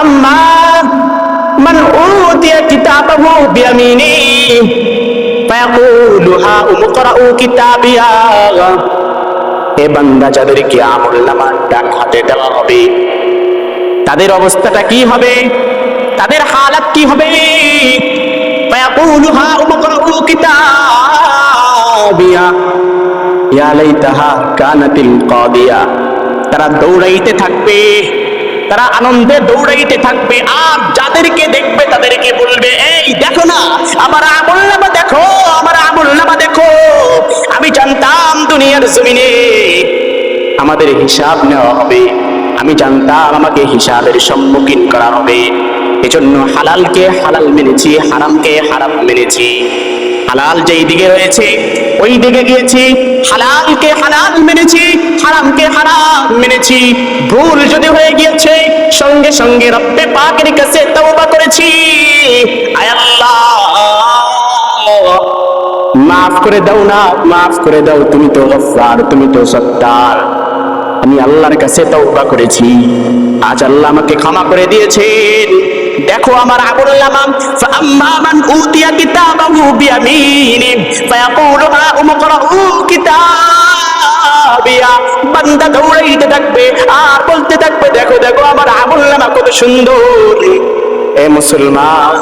আম্মা, মান উতিয়া কিতাবাহু বিয়ামিনি, ফায়াকুলু হা উমকরাউ কিতাবিয়া। এ বান্দা যাদেরকে আমল নামা ডান হাতে দেওয়া হবে, তাদের অবস্থাটা কি হবে? তাদের হালাত কি হবে? তারা দৌড়াইতে থাকবে। তারা আনন্দে দৌড়াইতে থাকবে। আর যাদেরকে দেখবে, তাদেরকে বলবে, এই, দেখো না, আমার আমল নামা দেখো, আমার আমল নামা দেখো। আমি জানতাম দুনিয়ার জমিনে আমাদের হিসাব নেওয়া হবে। আমি জানতাম আমাকে হিসাবের সম্মুখীন করা হবে। এজন্য হালালকে হালাল মেনেছি, হারামকে হারাম মেনেছি। হালাল যেই দিকে রয়েছে, ওই দিকে গিয়েছি। হালালকে হালাল মেনেছি, হারামকে হারাম মেনেছি। ভুল যদি হয়ে সঙ্গে সঙ্গে রব্বে পাকের কাছে তওবা করেছি। আয় আল্লাহ। মাফ করে দাও না, মাফ করে দাও, তুমি তো গফফার, তুমি তো সত্তার। আমি আল্লাহর কাছে তওবা করেছি। আজ আল্লাহ আমাকে ক্ষমা করে দিয়েছেন। দেখো আমার আমল নামা ফাম্মা মান উতিয়া কিতাবাহু বিয়ামিনি ফায়াকুলু হা উমকরাউ কিতাবিয়া বান্দা দৌড়াইতে থাকবে, আর বলতে থাকবে, দেখো দেখো, আমার আমল নামা কত সুন্দর। এ মুসলমান,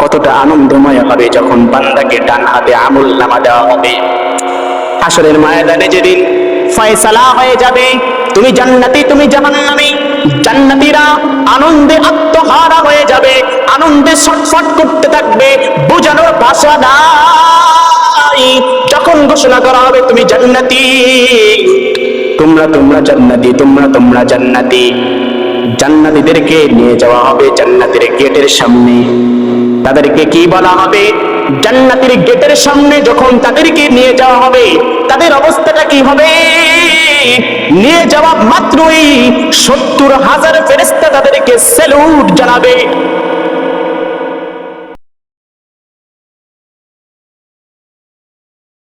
কতটা আনন্দময় হবে যখন বান্দাকে ডান হাতে আমল নামা দেওয়া হবে। আসরের ময়দানে যেদিন ফয়সালা হয়ে যাবে, তুমি জান্নাতি, তুমি জাহান্নামী, জান্নাতীরা আনন্দে আত্মহারা হয়ে যাবে, আনন্দে ছটফট করতে থাকবে, বোঝানোর ভাষা যখন ঘোষণা করা হবে, তুমি জান্নাতি। তোমরা তোমরা জান্নাতি, তোমরা তোমরা জান্নাতি। জান্নাতীদেরকে নিয়ে যাওয়া হবে জান্নাতের গেটের সামনে। তাদেরকে কি বলা হবে? জান্নাতের গেটের সামনে যখন তাদেরকে নিয়ে যাওয়া হবে, তাদের অবস্থাটা কি হবে? নিয়ে যাওয়া মাত্রই সত্তর হাজার ফেরেস্তা তাদেরকে স্যালুট জানাবে।